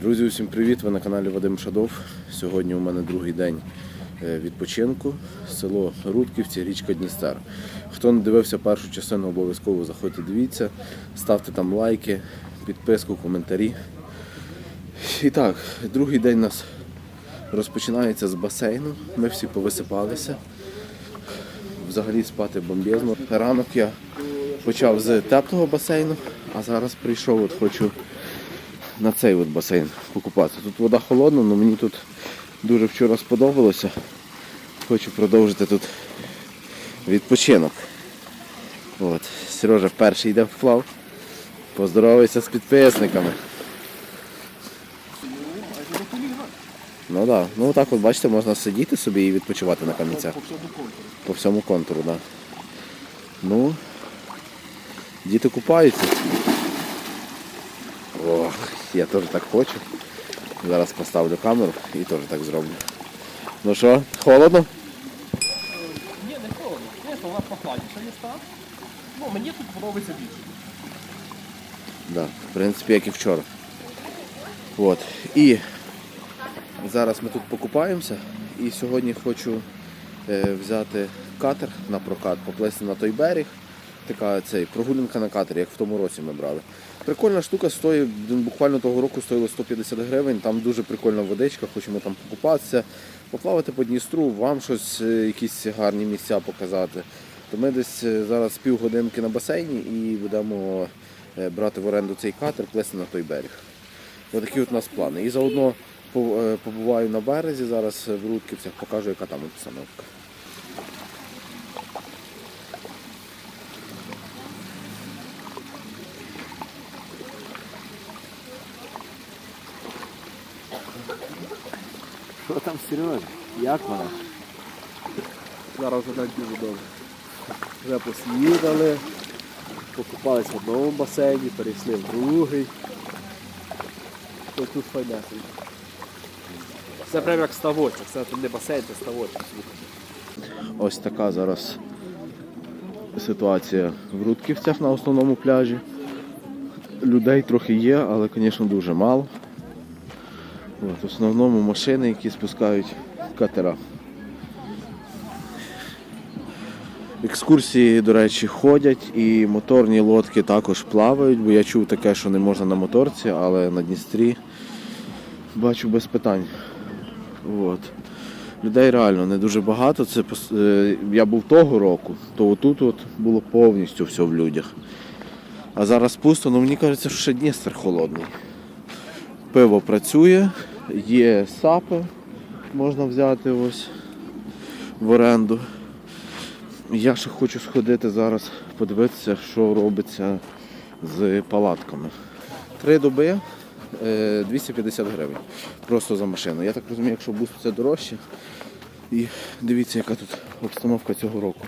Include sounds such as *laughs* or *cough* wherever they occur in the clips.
Друзі, усім привіт! Ви на каналі Вадим Шадов. Сьогодні у мене другий день е, відпочинку. Село Рудківці, річка Дністер. Хто не дивився першу частину, обов'язково заходьте, дивіться, ставте там лайки, підписку, коментарі. І так, другий день у нас розпочинається з басейну. Ми всі повисипалися. Взагалі спати бомбезно. Ранок я почав з теплого басейну, а зараз прийшов, от хочу на цей от басейн покупатися. Тут вода холодна, але мені тут дуже вчора сподобалося. Хочу продовжити тут відпочинок. От. Сережа вперше йде вплав. Поздоровайся з підписниками. Ну. Да. Ну так от бачите, можна сидіти собі і відпочивати на камінцях. По всьому контуру. Так. Да. Ну, діти купаються. Ох, я теж так хочу. Зараз поставлю камеру і теж так зроблю. Ну що, холодно? Ні, не холодно. Звісно, у нас прохладніше міста. Ну, мені тут подобається більше. Да, в принципі, як і вчора. От. І зараз ми тут покупаємося. І сьогодні хочу е, взяти катер на прокат, поплисти на той берег. Така цей, прогулянка на катері, як в тому році ми брали. Прикольна штука стоїть, буквально того року стоїло 150 гривень, там дуже прикольна водичка, хочемо там покупатися, поплавати по Дністру, вам щось, е, якісь гарні місця показати. То ми десь е, зараз півгодинки на басейні і будемо е, брати в оренду цей катер, плисти на той берег. Ось такі от у нас плани. І заодно побуваю на березі зараз в Рудківцях, покажу, яка там обстановка. Що там Сережа? Як вона? Зараз вже так дуже добре. Вже поснідали, покупались в одному басейні, перейшли в другий. Ось тут файнесенько. Це прямо як ставочок. Це не басейн, це ставочок. Ось така зараз ситуація в Рудківцях на основному пляжі. Людей трохи є, але, звісно, дуже мало. От, в основному машини, які спускають катера. Екскурсії, до речі, ходять і моторні лодки також плавають, бо я чув таке, що не можна на моторці, але на Дністрі бачу без питань. От. Людей реально не дуже багато. Це е, я був того року, то отут от було повністю все в людях. А зараз пусто, ну мені кажеться, що ще Дністер холодний. Пиво працює, є сапи, можна взяти ось в оренду. Я ще хочу сходити зараз, подивитися, що робиться з палатками. Три доби е, 250 гривень. Просто за машину. Я так розумію, якщо буст це дорожче. І дивіться, яка тут обстановка цього року.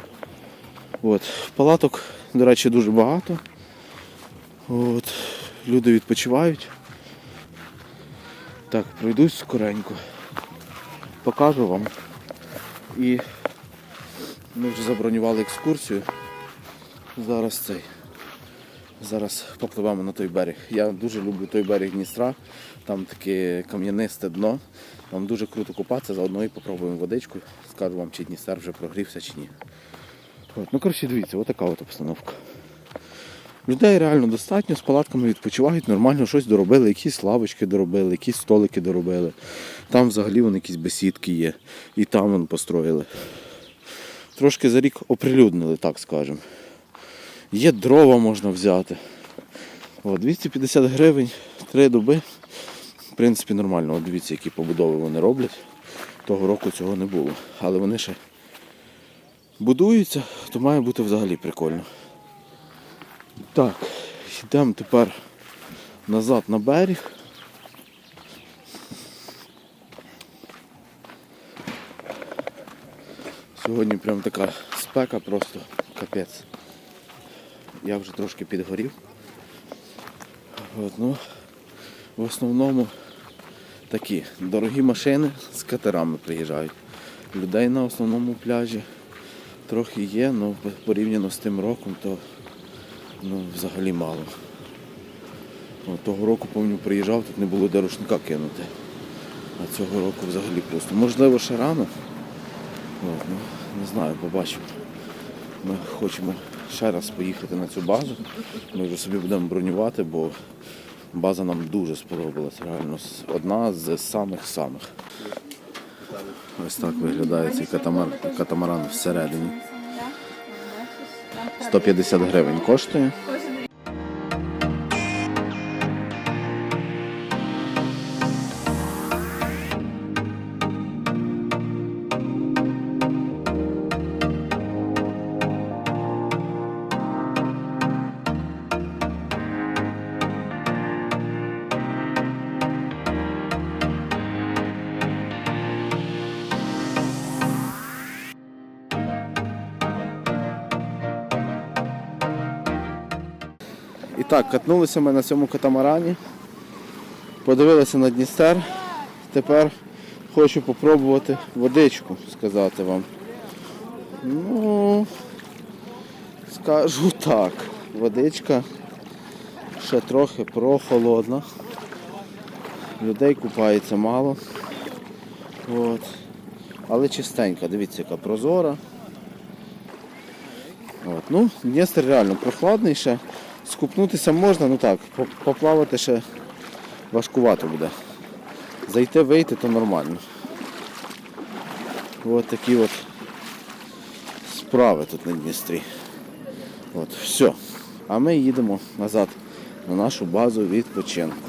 От. Палаток, до речі, дуже багато. От. Люди відпочивають. Так, пройдусь скоренько. Покажу вам. І ми вже забронювали екскурсію. Зараз цей. Зараз попливемо на той берег. Я дуже люблю той берег Дністра. Там таке кам'янисте дно. Там дуже круто купатися, заодно і попробуємо водичку. Скажу вам, чи Дністер вже прогрівся чи ні. От. Ну, коротше, дивіться, отака от обстановка. Людей реально достатньо, з палатками відпочивають, нормально щось доробили, якісь лавочки доробили, якісь столики доробили. Там взагалі вон якісь бесідки є. І там вон построїли. Трошки за рік оприлюднили, так скажемо. Є дрова можна взяти. О, 250 гривень, три доби. В принципі, нормально. От дивіться, які побудови вони роблять. Того року цього не було. Але вони ще будуються, то має бути взагалі прикольно. Так, йдемо тепер назад на берег. Сьогодні прям така спека просто капець. Я вже трошки підгорів. От, ну, в основному такі дорогі машини з катерами приїжджають. Людей на основному пляжі трохи є, але порівняно з тим роком, то ну, взагалі мало. От, того року, пам'ятаю, приїжджав, тут не було де рушника кинути. А цього року взагалі пусто. Можливо, ще рано. От, ну, не знаю, побачимо. Ми хочемо ще раз поїхати на цю базу. Ми вже собі будемо бронювати, бо база нам дуже сподобалась. Реально одна з самих-самих. Ось так виглядає цей катамар, катамаран всередині. 150 гривень коштує. Так, катнулися ми на цьому катамарані, подивилися на Дністер. Тепер хочу попробувати водичку, сказати вам. Ну, скажу так, водичка ще трохи прохолодна. Людей купається мало. От. Але чистенька, дивіться, яка прозора. От. Ну, Дністер реально прохладний ще. Скупнутися можна, ну так, поплавати ще важкувато буде. Зайти, вийти то нормально. От такі от справи тут на Дністрі. От, все. А ми їдемо назад на нашу базу відпочинку.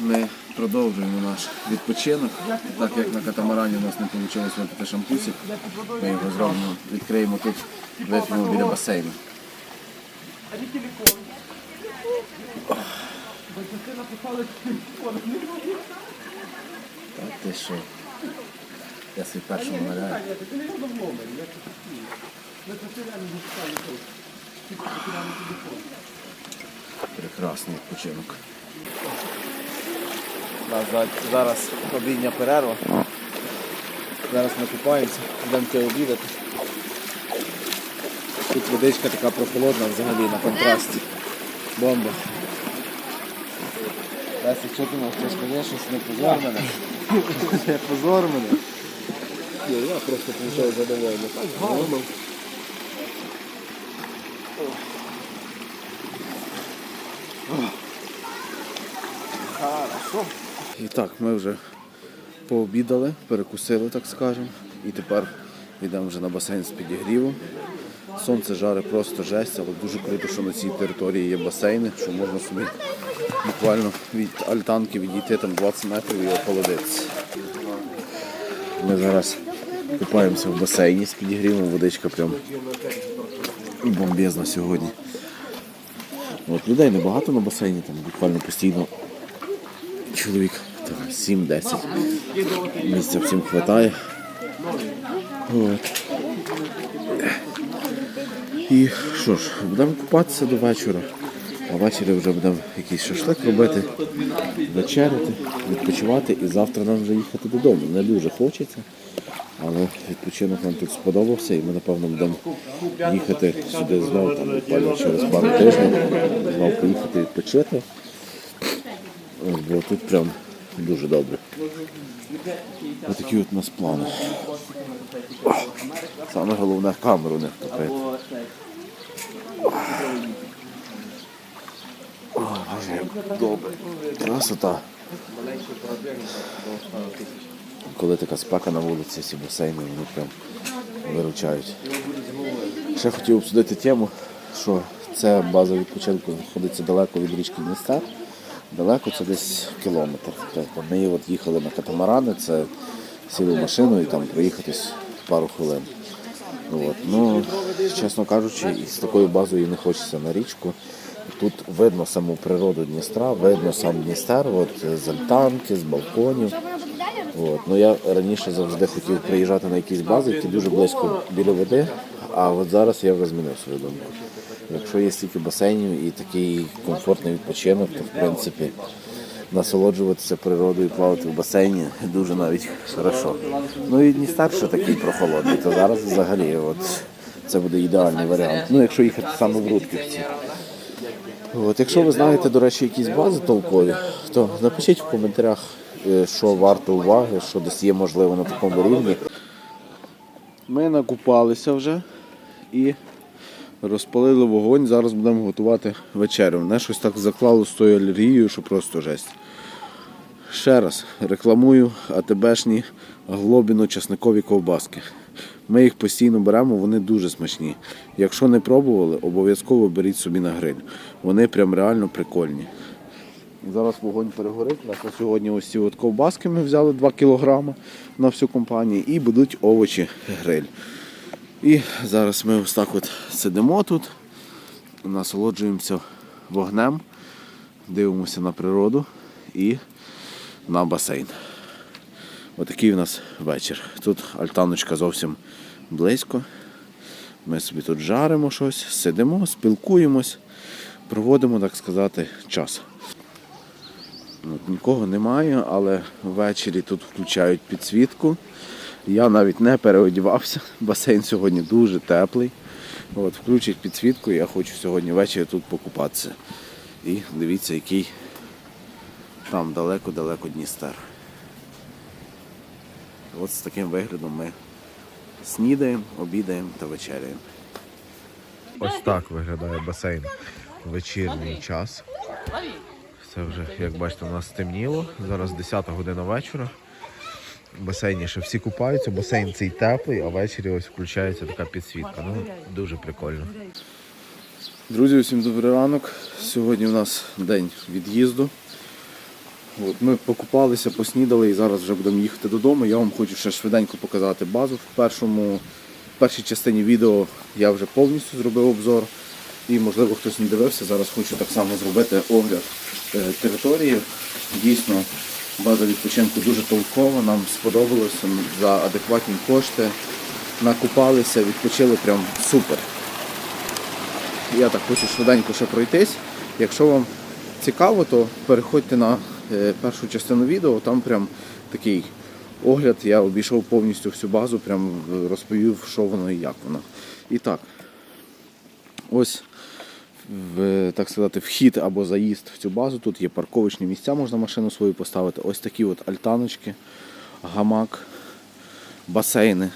Ми продовжуємо наш відпочинок. Так як на катамарані у нас не вийшло випити шампусик, ми його зробимо, відкриємо тут, вип'ємо біля басейну. Так ти що? Я свій перший намаляю. Прекрасний відпочинок. Зараз обідня перерва. Зараз ми купаємося, йдемо обідати. Тут водичка така прохолодна взагалі на контрасті. Бомба. Лесик, що ти мав? Ти скажеш, щось не позор мене. Не позор мене. Ні, я просто получаю задоволення. Так, гарно. Хорошо. І так, ми вже пообідали, перекусили, так скажемо. І тепер йдемо вже на басейн з підігрівом. Сонце жаре просто жесть, але дуже круто, що на цій території є басейни, що можна собі буквально від альтанки відійти там 20 метрів і охолодитися. Ми зараз купаємося в басейні з підігрівом, водичка прям бомбезна сьогодні. От, людей небагато на басейні, там буквально постійно чоловік 7-10. Місця всім вистачає. От. І що ж, будемо купатися до вечора. А ввечері вже будемо якийсь шашлик робити, вечеряти, відпочивати і завтра нам вже їхати додому. Не дуже хочеться, але відпочинок нам тут сподобався і ми напевно будемо їхати сюди знову, там буквально через пару тижнів, знову поїхати відпочити. Бо тут прям дуже добре. Ось такі от у нас плани. Саме головне камеру не втопити. О, Боже, як добре. Красота. Коли така спека на вулиці, ці басейни, вони прям виручають. Ще хотів обсудити тему, що це база відпочинку знаходиться далеко від річки Дністер. Далеко це десь кілометр. Тобто ми от їхали на катамарани, це сіли машину і там проїхатись пару хвилин. От. Ну, чесно кажучи, із такою базою не хочеться на річку. Тут видно саму природу Дністра, видно сам Дністер, от, з альтанки, з балконів. От. Ну, я раніше завжди хотів приїжджати на якісь бази, які дуже близько біля води, а от зараз я вже змінив свою думку. Якщо є стільки басейнів і такий комфортний відпочинок, то в принципі насолоджуватися природою, плавати в басейні *laughs* дуже навіть хорошо. Ну і Дністер ще такий прохолодний, то зараз взагалі от, це буде ідеальний варіант. Ну, якщо їхати саме в Рудківці. От, якщо ви знаєте, до речі, якісь бази толкові, то напишіть в коментарях, е, що варто уваги, що десь є можливо на такому рівні. Ми накупалися вже і розпалили вогонь. Зараз будемо готувати вечерю. Мене щось так заклало з тою алергією, що просто жесть. Ще раз рекламую АТБшні глобіно-часникові ковбаски. Ми їх постійно беремо, вони дуже смачні. Якщо не пробували, обов'язково беріть собі на гриль. Вони прям реально прикольні. Зараз вогонь перегорить. На сьогодні ось ці от ковбаски ми взяли 2 кг на всю компанію і будуть овочі гриль. І зараз ми ось так от сидимо тут, насолоджуємося вогнем, дивимося на природу і на басейн. Отакий у нас вечір. Тут альтаночка зовсім близько. Ми собі тут жаримо щось, сидимо, спілкуємось, проводимо, так сказати, час. От, нікого немає, але ввечері тут включають підсвітку. Я навіть не переодівався. Басейн сьогодні дуже теплий. От, включать підсвітку, я хочу сьогодні ввечері тут покупатися. І дивіться, який там далеко-далеко Дністер. От з таким виглядом ми снідаємо, обідаємо та вечеряємо. Ось так виглядає басейн в вечірній час. Це вже, як бачите, у нас стемніло. Зараз 10 година вечора. В басейні ще всі купаються, басейн цей теплий, а ввечері ось включається така підсвітка. Ну, дуже прикольно. Друзі, усім добрий ранок. Сьогодні у нас день від'їзду. От, ми покупалися, поснідали і зараз вже будемо їхати додому. Я вам хочу ще швиденько показати базу. В, першому, в першій частині відео я вже повністю зробив обзор. І можливо хтось не дивився. Зараз хочу так само зробити огляд е, території. Дійсно, база відпочинку дуже толкова, нам сподобалося за адекватні кошти. Накупалися, відпочили прям супер. Я так хочу швиденько ще пройтись. Якщо вам цікаво, то переходьте на першу частину відео, там прям такий огляд. Я обійшов повністю всю базу, прям е, розповів, що воно і як воно. І так, ось в, так сказати, вхід або заїзд в цю базу. Тут є парковочні місця, можна машину свою поставити. Ось такі от альтаночки, гамак, басейни.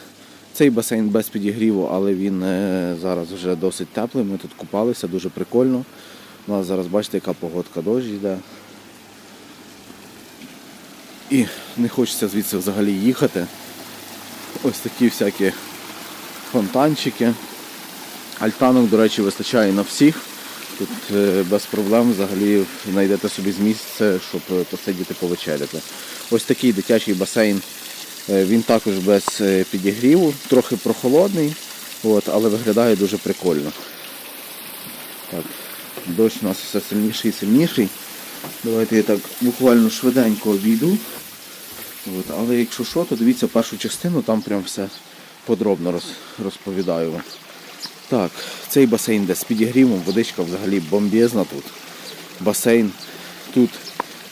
Цей басейн без підігріву, але він е, зараз вже досить теплий. Ми тут купалися, дуже прикольно. У нас зараз бачите, яка погодка дощ йде. І не хочеться звідси взагалі їхати. Ось такі всякі фонтанчики. Альтанок, до речі, вистачає на всіх. Тут е, без проблем взагалі знайдете собі місце, щоб е, посидіти повечеряти. Ось такий дитячий басейн. Е, Він також без підігріву, трохи прохолодний, от, але виглядає дуже прикольно. Так, дощ у нас все сильніший і сильніший. Давайте я так буквально швиденько обійду. От, але якщо що, то дивіться першу частину, там прям все подробно роз, розповідаю вам. Так, цей басейн де з підігрівом, водичка взагалі бомбезна тут. Басейн тут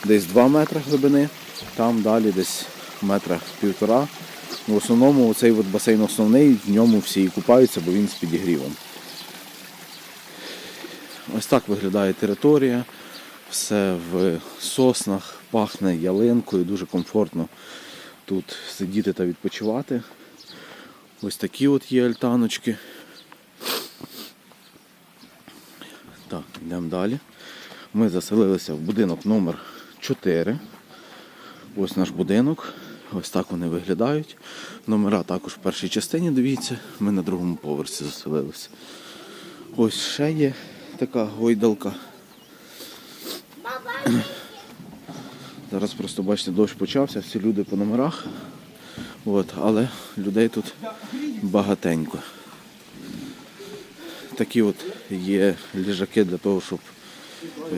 десь 2 метри глибини, там далі десь метра півтора. В основному цей басейн основний, в ньому всі і купаються, бо він з підігрівом. Ось так виглядає територія. Все в соснах, пахне ялинкою, дуже комфортно тут сидіти та відпочивати. Ось такі от є альтаночки. Так, йдемо далі. Ми заселилися в будинок номер 4. Ось наш будинок. Ось так вони виглядають. Номера також в першій частині, дивіться, ми на другому поверсі заселилися. Ось ще є така гойдалка. *clears throat* Зараз просто бачите, дощ почався, всі люди по номерах. От, але людей тут багатенько. Такі от є ліжаки для того, щоб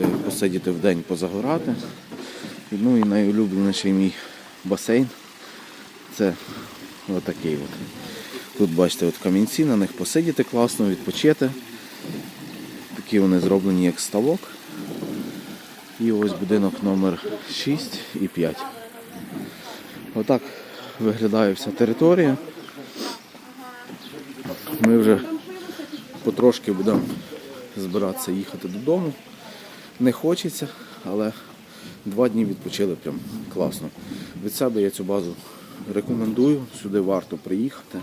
е, посидіти в день позагорати. Ну і найулюбленіший мій басейн це отакий от. Тут бачите от камінці, на них посидіти класно, відпочити. Такі вони зроблені як ставок. І ось будинок номер 6 і 5. Отак виглядає вся територія. Ми вже потрошки будемо збиратися їхати додому. не хочеться, але два дні відпочили прям класно. Від себе я цю базу рекомендую, сюди варто приїхати.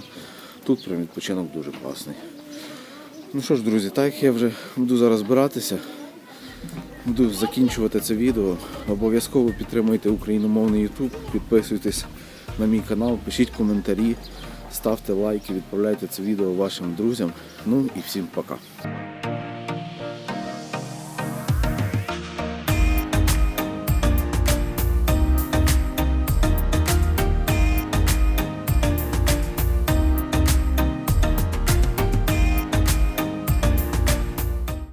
Тут прям відпочинок дуже класний. Ну що ж, друзі, так як я вже буду зараз збиратися, буду закінчувати це відео. Обов'язково підтримуйте україномовний YouTube, підписуйтесь на мій канал, пишіть коментарі, ставте лайки, відправляйте це відео вашим друзям. Ну і всім пока.